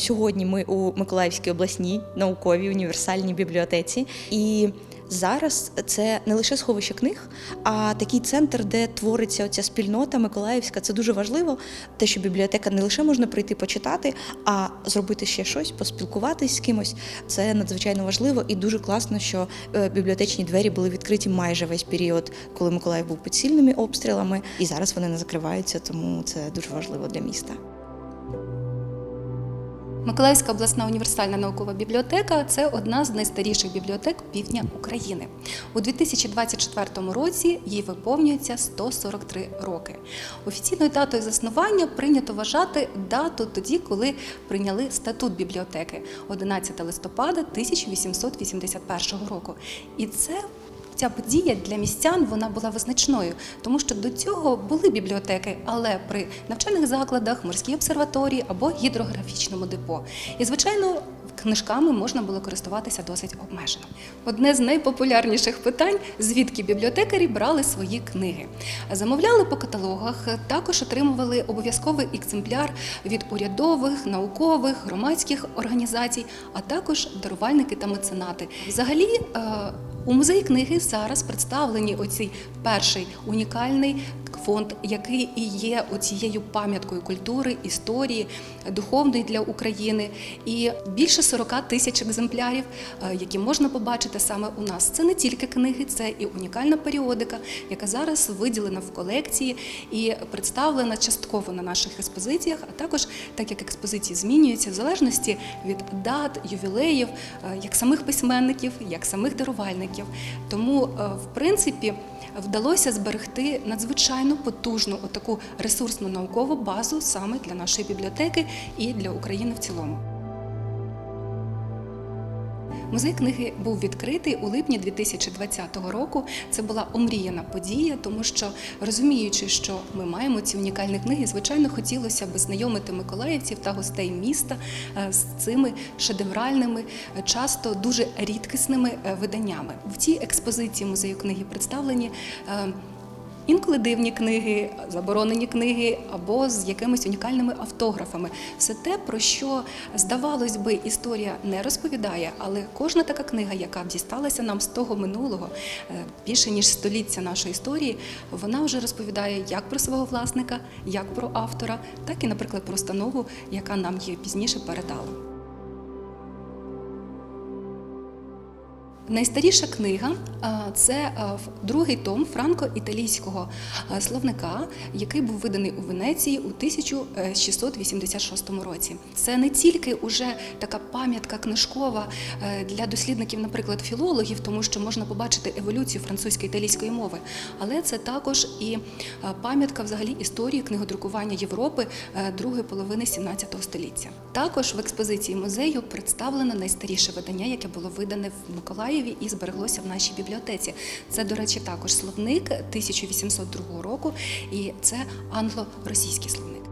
Сьогодні ми у Миколаївській обласній науковій універсальній бібліотеці. І зараз це не лише сховище книг, а такий центр, де твориться оця спільнота Миколаївська. Це дуже важливо. Те, що бібліотека не лише можна прийти почитати, а зробити ще щось, поспілкуватись з кимось. Це надзвичайно важливо і дуже класно, що е, бібліотечні двері були відкриті майже весь період, коли Миколаїв був під сильними обстрілами, і зараз вони не закриваються, тому це дуже важливо для міста. Миколаївська обласна універсальна наукова бібліотека це одна з найстаріших бібліотек півдня України. У 2024 році їй виповнюється 143 роки. Офіційною датою заснування прийнято вважати дату тоді, коли прийняли статут бібліотеки 11 листопада 1881 року. І це Ця подія для містян вона була визначною, тому що до цього були бібліотеки, але при навчальних закладах, морській обсерваторії або гідрографічному депо. І, звичайно, книжками можна було користуватися досить обмежено. Одне з найпопулярніших питань: звідки бібліотекарі брали свої книги. Замовляли по каталогах, також отримували обов'язковий екземпляр від урядових, наукових, громадських організацій, а також дарувальники та меценати. Взагалі. У музеї книги зараз представлені оцей перший унікальний фонд, який і є оцією пам'яткою культури, історії, духовної для України. І більше 40 тисяч екземплярів, е, які можна побачити саме у нас. Це не тільки книги, це і унікальна періодика, яка зараз виділена в колекції і представлена частково на наших експозиціях, а також так як експозиції змінюються в залежності від дат, ювілеїв, е, як самих письменників, як самих дарувальників. Тому, е, в принципі, вдалося зберегти надзвичайно потужну отаку ресурсну наукову базу саме для нашої бібліотеки і для України в цілому. Музей книги був відкритий у липні 2020 року. Це була омріяна подія, тому що розуміючи, що ми маємо ці унікальні книги, звичайно, хотілося б знайомити миколаївців та гостей міста е, з цими шедевральними, е, часто дуже рідкісними е, виданнями. В цій експозиції музею книги представлені. Інколи дивні книги, заборонені книги або з якимись унікальними автографами. Все те, про що здавалось би, історія не розповідає, але кожна така книга, яка дісталася нам з того минулого, е, більше ніж століття нашої історії, вона вже розповідає як про свого власника, як про автора, так і, наприклад, про установу, яка нам її пізніше передала. Найстаріша книга це другий том франко-італійського словника, який був виданий у Венеції у 1686 році. Це не тільки уже така пам'ятка книжкова е, для дослідників, наприклад, філологів, тому що можна побачити еволюцію французької-італійської мови, але це також і пам'ятка взагалі історії книгодрукування Європи е, другої половини 17 століття. Також в експозиції музею представлено найстаріше видання, яке було видане в Миколаєві і збереглося в нашій бібліотеці. Це, до речі, також словник 1802 року, і це англо-російський словник.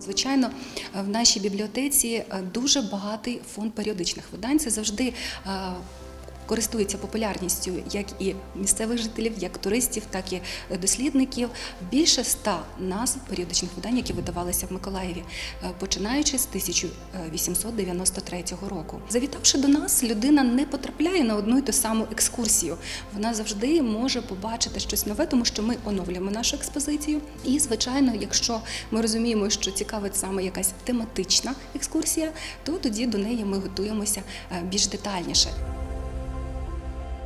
Звичайно, в нашій бібліотеці е, дуже багатий фонд періодичних видань. Це завжди е, користується популярністю як і місцевих жителів, як туристів, так і дослідників. Більше ста назв періодичних видань, які видавалися в Миколаєві, е, починаючи з 1893 року. Завітавши до нас, людина не потрапляє на одну й ту саму екскурсію. Вона завжди може побачити щось нове, тому що ми оновлюємо нашу експозицію. І, звичайно, якщо ми розуміємо, що цікавить саме якась тематична екскурсія, то тоді до неї ми готуємося е, більш детальніше.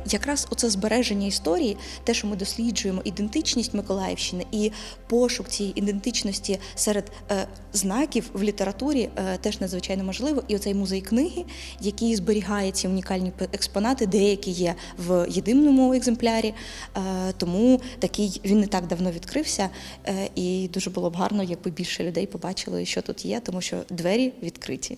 Якраз оце збереження історії, те, що ми досліджуємо ідентичність Миколаївщини і пошук цієї ідентичності серед е, знаків в літературі е, теж надзвичайно можливо. І оцей музей книги, який зберігає ці унікальні експонати, деякі є в єдиному екземплярі. Е, тому такий він не так давно відкрився, е, і дуже було б гарно, якби більше людей побачили, що тут є, тому що двері відкриті.